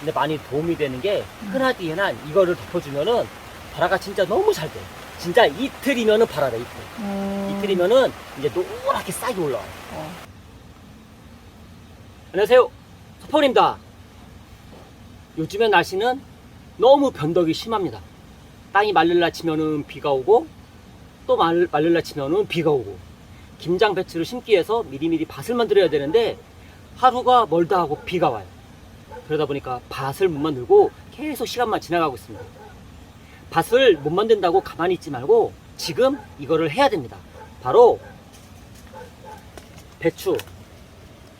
근데 많이 도움이 되는 게 흔하디 흔한 이거를 덮어주면은 발화가 진짜 너무 잘 돼. 진짜 이틀이면은 발화돼 이틀. 음. 이틀이면은 이제 노랗게 싹이 올라와. 어. 안녕하세요. 서포입니다. 요즘에 날씨는 너무 변덕이 심합니다. 땅이 말릴라 치면은 비가 오고 또 말, 말릴라 치면은 비가 오고 김장 배추를 심기 위해서 미리미리 밭을 만들어야 되는데 하루가 멀다 하고 비가 와요. 그러다 보니까 밭을 못 만들고 계속 시간만 지나가고 있습니다. 밭을 못 만든다고 가만히 있지 말고 지금 이거를 해야 됩니다. 바로 배추,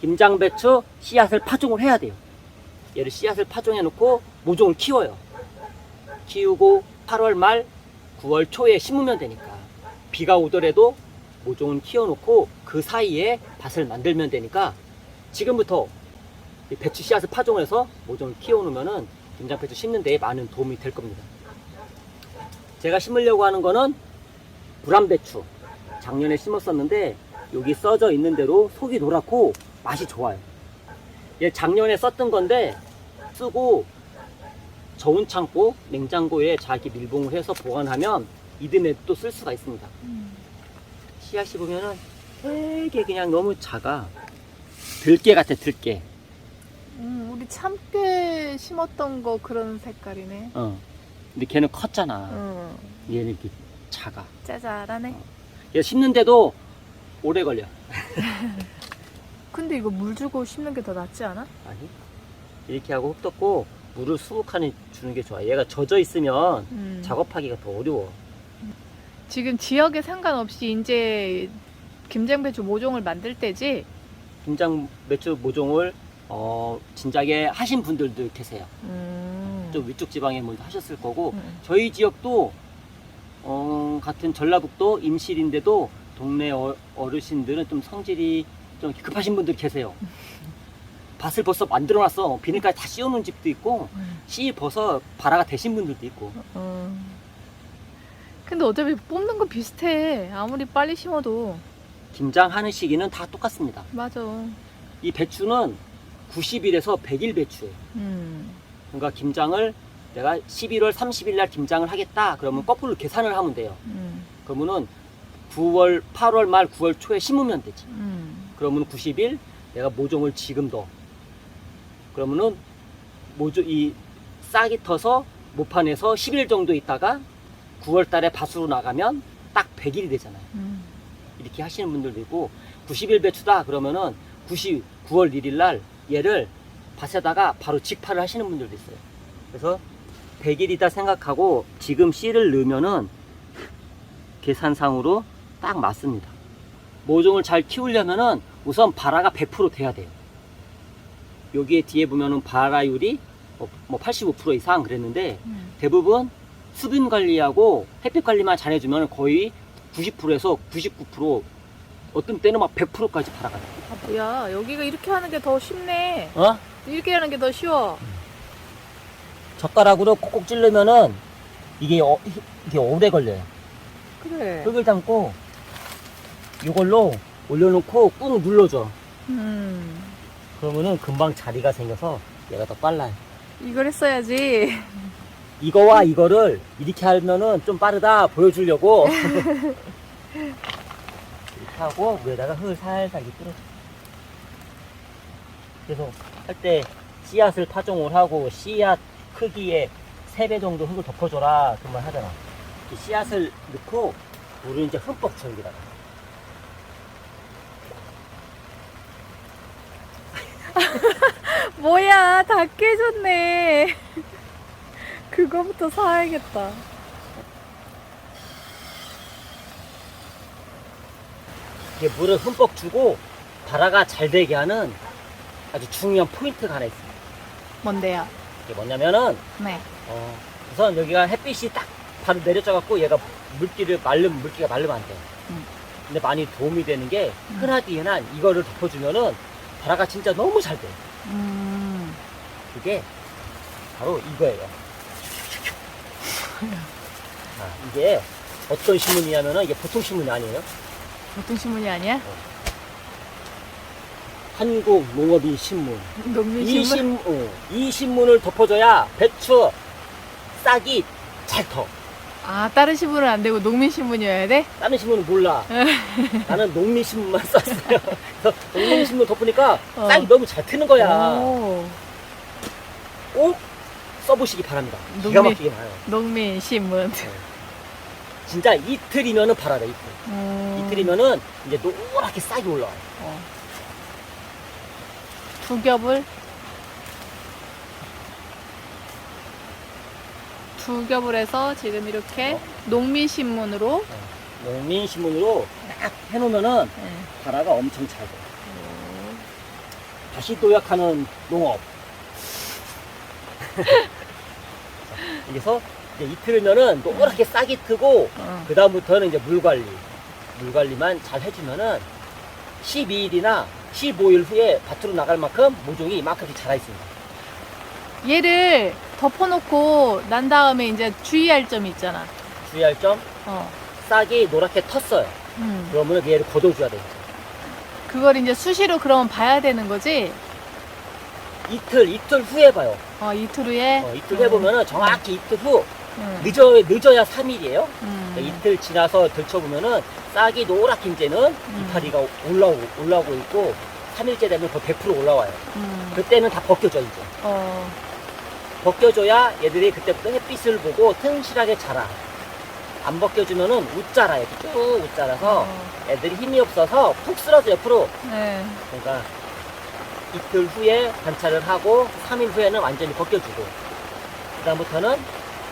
김장 배추 씨앗을 파종을 해야 돼요. 얘를 씨앗을 파종해 놓고 모종을 키워요. 키우고 8월 말, 9월 초에 심으면 되니까 비가 오더라도 모종은 키워놓고 그 사이에 밭을 만들면 되니까 지금부터 이 배추 씨앗을 파종해서 모종을 키워놓으면은 김장 배추 심는 데에 많은 도움이 될 겁니다. 제가 심으려고 하는 거는 불암 배추. 작년에 심었었는데 여기 써져 있는 대로 속이 노랗고 맛이 좋아요. 얘 작년에 썼던 건데 쓰고 저온 창고, 냉장고에 자기 밀봉을 해서 보관하면 이듬해 또 쓸 수가 있습니다. 음. 씨앗이 보면은 되게 그냥 너무 작아. 들깨 같아, 들깨. 음, 우리 참깨 심었던 거 그런 색깔이네. 어. 근데 걔는 컸잖아. 응. 얘는 이렇게 작아. 짜잘하네. 얘 심는데도 오래 걸려. 근데 이거 물 주고 심는 게 더 낫지 않아? 아니? 이렇게 하고 흙 덮고 물을 수북하니 주는 게 좋아. 얘가 젖어 있으면 음. 작업하기가 더 어려워. 지금 지역에 상관없이 이제 김장배추 모종을 만들 때지. 김장 매추 모종을 어, 진작에 하신 분들도 계세요. 음. 좀 위쪽 지방에 먼저 하셨을 거고 음. 저희 지역도 어, 같은 전라북도 임실인데도 동네 어, 어르신들은 좀 성질이 좀 급하신 분들 계세요. 밭을 벌써 만들어놨어. 비닐까지 다 씌워놓은 집도 있고 음. 씨 벗어 발화가 되신 분들도 있고 음. 근데 어차피 뽑는 건 비슷해. 아무리 빨리 심어도. 김장하는 시기는 다 똑같습니다. 맞아. 이 배추는 90일에서 100일 배추예요. 음. 그러니까 김장을 내가 11월 30일 날 김장을 하겠다. 그러면 거꾸로 계산을 하면 돼요. 음. 그러면은 9월, 8월 말, 9월 초에 심으면 되지. 음. 그러면 90일 내가 모종을 지금 더. 그러면은 모종 이 싹이 터서 모판에서 10일 정도 있다가 9월 달에 밭으로 나가면 딱 100일이 되잖아요. 음. 이렇게 하시는 분들도 있고 90일 배추다 그러면은 90 9월 1일 날 얘를 밭에다가 바로 직파를 하시는 분들도 있어요. 그래서 100일이다 생각하고 지금 씨를 넣으면은 계산상으로 딱 맞습니다. 모종을 잘 키우려면은 우선 발화가 100% 돼야 돼요. 여기에 뒤에 보면은 발화율이 뭐85% 이상 그랬는데 음. 대부분 수분 관리하고 햇빛 관리만 잘해주면 거의 90%에서 99% 어떤 때는 막 100%까지 팔아가요. 아, 뭐야. 여기가 이렇게 하는 게 더 쉽네. 어? 이렇게 하는 게 더 쉬워. 젓가락으로 콕콕 찌르면은 이게 어, 이게 오래 걸려요. 그래. 흙을 담고 이걸로 올려놓고 꾹 눌러줘. 음. 그러면은 금방 자리가 생겨서 얘가 더 빨라요. 이걸 했어야지. 이거와 이거를 이렇게 하면은 좀 빠르다 보여주려고 이렇게 하고 위에다가 흙을 살살 이렇게 뿌려줘. 그래서 할 때 씨앗을 파종을 하고 씨앗 크기의 3배 정도 흙을 덮어줘라 그 말 하잖아. 이 씨앗을 넣고 물을 이제 흠뻑 쳐 여기다가. 뭐야, 다 깨졌네. 그거부터 사야겠다. 이게 물을 흠뻑 주고 발화가 잘 되게 하는 아주 중요한 포인트가 하나 있습니다. 뭔데요? 이게 뭐냐면은 네. 어, 우선 여기가 햇빛이 딱 바로 내려져갖고 얘가 물기를 말르면 물기가 말르면 안 돼. 음. 근데 많이 도움이 되는 게 음. 흔하디 흔한 이거를 덮어주면은 발화가 진짜 너무 잘 돼. 음. 그게 바로 이거예요. 자, 이게 어떤 신문이냐면은 이게 보통 신문이 아니에요. 보통 신문이 아니야? 한국 농업인 신문. 이, 농민신문. 신, 어, 이 신문을 덮어줘야 배추 싹이 잘 터. 아 다른 신문은 안 되고 농민신문이어야 돼? 다른 신문은 몰라. 나는 농민신문만 썼어요. 그래서 농민신문 덮으니까 어. 싹이 너무 잘 트는 거야. 오, 꼭 써보시기 바랍니다. 기가 농민- 막히게 나요. 농민신문. 진짜 이틀이면은 팔아요, 이틀. 음, 이틀이면은 이제 노랗게 싹이 올라와요. 어. 두 겹을 두 겹을 해서 지금 이렇게 어. 농민신문으로 농민신문으로 딱 해놓으면은 네. 발화가 엄청 잘 돼요. 다시 도약하는 농업. 여기서 이제 이틀이면은 노랗게 싹이 트고 어. 그 다음부터는 이제 물 관리, 물 관리만 잘 해주면은 12일이나 15일 후에 밭으로 나갈 만큼 모종이 이만큼씩 자라 있습니다. 얘를 덮어놓고 난 다음에 이제 주의할 점이 있잖아. 주의할 점, 어. 싹이 노랗게 텄어요. 음. 그러면 얘를 걷어줘야 돼요. 그걸 이제 수시로 그러면 봐야 되는 거지. 이틀, 이틀 후에 봐요. 어, 이틀 후에. 어, 이틀 후에 보면은 정확히 이틀 후, 음. 늦어, 늦어야 3일이에요. 음. 이틀 지나서 들춰보면은 싹이 노랗게 이제는 음. 이파리가 올라오고, 올라오고 있고, 3일째 되면 거의 100% 올라와요. 음. 그때는 다 벗겨져, 이제. 어. 벗겨줘야 얘들이 그때부터 햇빛을 보고 튼실하게 자라. 안 벗겨주면은 웃자라요. 이렇게 쭉 웃자라서 어. 애들이 힘이 없어서 푹 쓰러져 옆으로. 네. 그러니까 이틀 후에 관찰을 하고 3일 후에는 완전히 벗겨주고 그다음부터는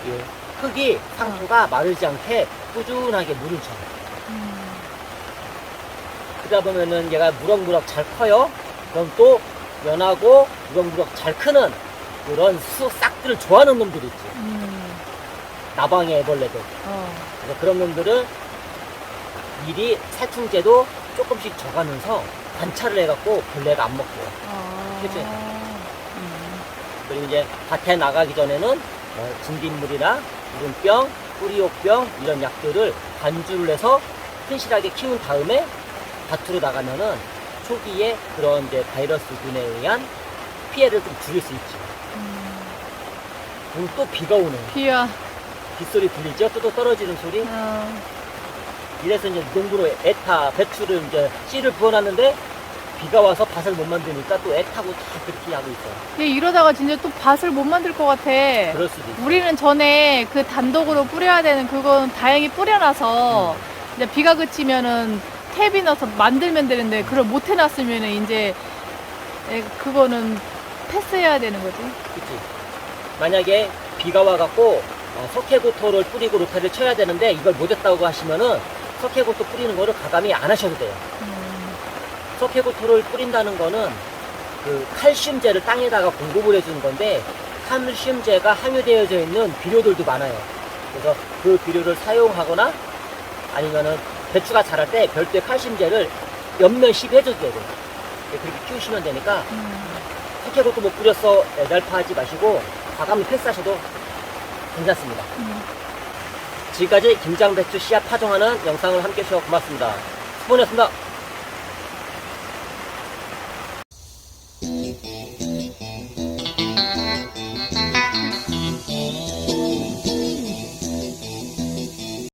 이 흙이 상토가 마르지 않게 꾸준하게 물을 줘요. 음. 그러다 보면은 얘가 무럭무럭 잘 커요. 그럼 또 연하고 무럭무럭 잘 크는 그런 수 싹들을 좋아하는 놈들이 있지. 음. 나방의 애벌레들. 어. 그래서 그런 놈들을 미리 살충제도 조금씩 줘가면서 관찰을 해갖고 벌레가 안 먹고요. 어. 그치? 음. 그리고 이제 밭에 나가기 전에는 어, 진딧물이나 우름병, 뿌리옥병 이런 약들을 반주를 해서 튼실하게 키운 다음에 밭으로 나가면은 초기에 그런 이제 바이러스균에 의한 피해를 좀 줄일 수 있지. 음. 오늘 또 비가 오네. 비야. 빗소리 들리죠? 또 떨어지는 소리. 어. 이래서 이제 농부로 애타 배추를 이제 씨를 부어놨는데 비가 와서 밭을 못 만드니까 또 애타고 다 그렇게 하고 있어요. 얘 이러다가 진짜 또 밭을 못 만들 것 같아. 그럴 수도 있어. 우리는 전에 그 단독으로 뿌려야 되는 그건 다행히 뿌려놔서 이제 비가 그치면은 탭이 넣어서 만들면 되는데 그걸 못 해놨으면은 이제 에, 그거는 패스해야 되는 거지. 그치? 만약에 비가 와갖고 어, 석회고토를 뿌리고 로타를 쳐야 되는데 이걸 못 했다고 하시면은 석회고토 뿌리는 거를 가감히 안 하셔도 돼요. 음, 석회고토를 뿌린다는 거는 그 칼슘제를 땅에다가 공급을 해주는 건데 칼슘제가 함유되어져 있는 비료들도 많아요. 그래서 그 비료를 사용하거나 아니면은 배추가 자랄 때 별도의 칼슘제를 옆면 시비해줘도 되고 그렇게 키우시면 되니까 음. 석회고토 못 뿌렸어 애달파하지 마시고 과감히 패스하셔도 괜찮습니다. 음. 지금까지 김장배추 씨앗 파종하는 영상을 함께 해주셔서 고맙습니다. 수고하셨습니다.